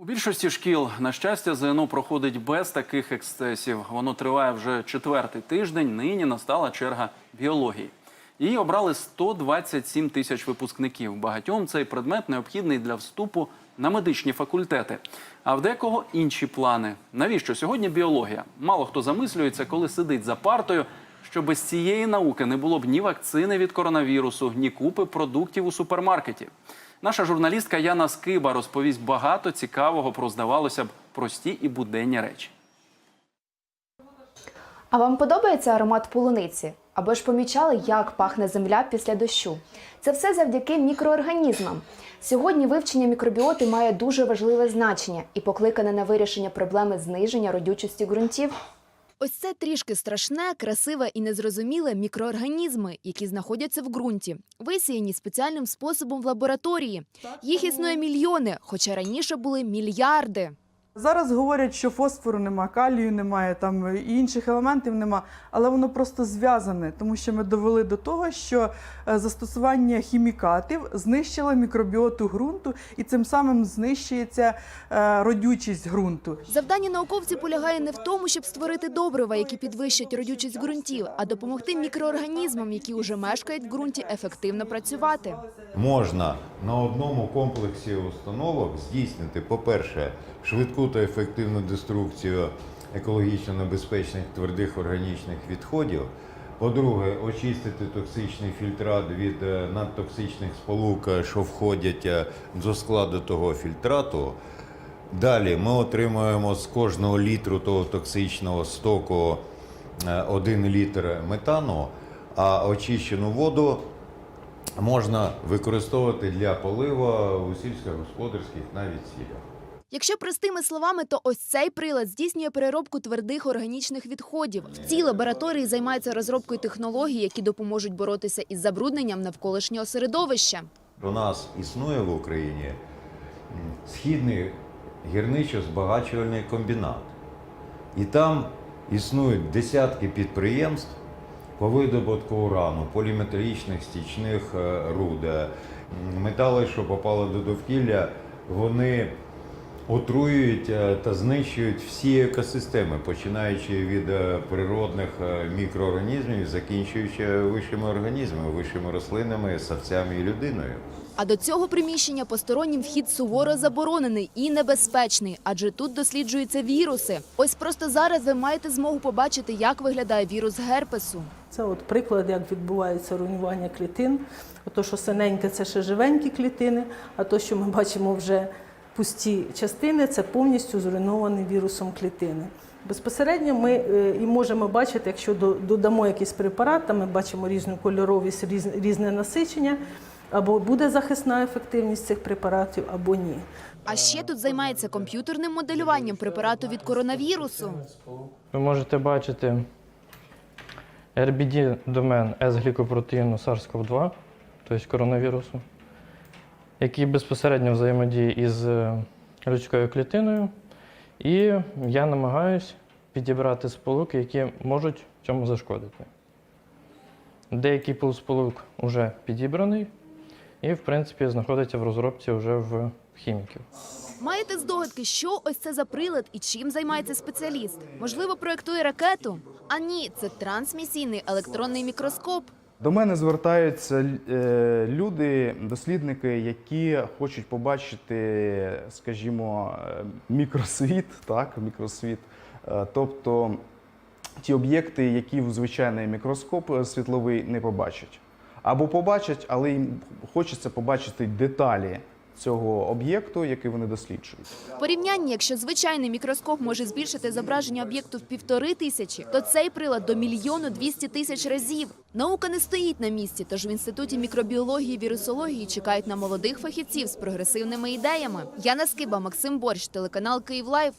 У більшості шкіл, на щастя, ЗНО проходить без таких ексцесів. Воно триває вже четвертий тиждень. Нині настала черга біології. Її обрали 127 тисяч випускників. Багатьом цей предмет необхідний для вступу на медичні факультети. А в декого інші плани. Навіщо сьогодні біологія? Мало хто замислюється, коли сидить за партою, що без цієї науки не було б ні вакцини від коронавірусу, ні купи продуктів у супермаркеті. Наша журналістка Яна Скиба розповість багато цікавого про, здавалося б, прості і буденні речі. А вам подобається аромат полуниці? Або ж помічали, як пахне земля після дощу? Це все завдяки мікроорганізмам. Сьогодні вивчення мікробіоти має дуже важливе значення і покликане на вирішення проблеми зниження родючості ґрунтів. Ось це трішки страшне, красиве і незрозуміле мікроорганізми, які знаходяться в ґрунті, висіяні спеціальним способом в лабораторії. Їх існує мільйони, хоча раніше були мільярди. Зараз говорять, що фосфору нема, калію немає, там і інших елементів нема, але воно просто зв'язане, тому що ми довели до того, що е, застосування хімікатів знищило мікробіоту ґрунту і цим самим знищується е, родючість ґрунту. Завдання науковців полягає не в тому, щоб створити добрива, які підвищать родючість ґрунтів, а допомогти мікроорганізмам, які уже мешкають в ґрунті, ефективно працювати. Можна на одному комплексі установок здійснити, по-перше, швидку та ефективну деструкцію екологічно небезпечних твердих органічних відходів. По-друге, очистити токсичний фільтрат від е, надтоксичних сполук, е, що входять е, до складу того фільтрату. Далі ми отримуємо з кожного літру того токсичного стоку 1 літр метану, а очищену воду можна використовувати для полива у сільськогосподарських навіть цілях. Якщо простими словами, то ось цей прилад здійснює переробку твердих органічних відходів. В цій лабораторії займаються розробкою технологій, які допоможуть боротися із забрудненням навколишнього середовища. У нас існує в Україні східний гірничо-збагачувальний комбінат. І там існують десятки підприємств по видобутку урану, поліметалічних стічних е, руд. Метали, що попали до довкілля, вони отруюють е, та знищують всі екосистеми, починаючи від е, природних е, мікроорганізмів, закінчуючи вищими організмами, вищими рослинами, савцями і людиною. А до цього приміщення постороннім вхід суворо заборонений і небезпечний, адже тут досліджуються віруси. Ось просто зараз ви маєте змогу побачити, як виглядає вірус герпесу. Це от приклад, як відбувається руйнування клітин. Ото, що синеньке, це ще живенькі клітини, а то, що ми бачимо вже пусті частини, це повністю зруйновані вірусом клітини. Безпосередньо ми е, і можемо бачити, якщо додамо якийсь препарат, там ми бачимо різну кольоровість, різне насичення, або буде захисна ефективність цих препаратів, або ні. А ще тут займається комп'ютерним моделюванням препарату від коронавірусу. Ви можете бачити RBD-домен С-глікопротеїну SARS-CoV-2, тобто коронавірусу, який безпосередньо взаємодіє із е, людською клітиною. І я намагаюсь підібрати сполуки, які можуть цьому зашкодити. Деякий пул сполук вже підібраний і, в принципі, знаходиться в розробці вже в хіміків. Маєте здогадки, що ось це за прилад і чим займається спеціаліст? Можливо, проєктує ракету? А ні, це трансмісійний електронний мікроскоп. До мене звертаються е, люди, дослідники, які хочуть побачити, скажімо, е, мікросвіт, так, мікросвіт, Е, тобто ті об'єкти, які в звичайний мікроскоп світловий не побачать. Або побачать, але їм хочеться побачити деталі цього об'єкту, який вони досліджують. В порівнянні, якщо звичайний мікроскоп може збільшити зображення об'єкту в півтори тисячі, то цей прилад до мільйону двісті тисяч разів. Наука не стоїть на місці, тож в інституті мікробіології і вірусології чекають на молодих фахівців з прогресивними ідеями. Яна Скиба, Максим Борщ, телеканал Київ Лайв.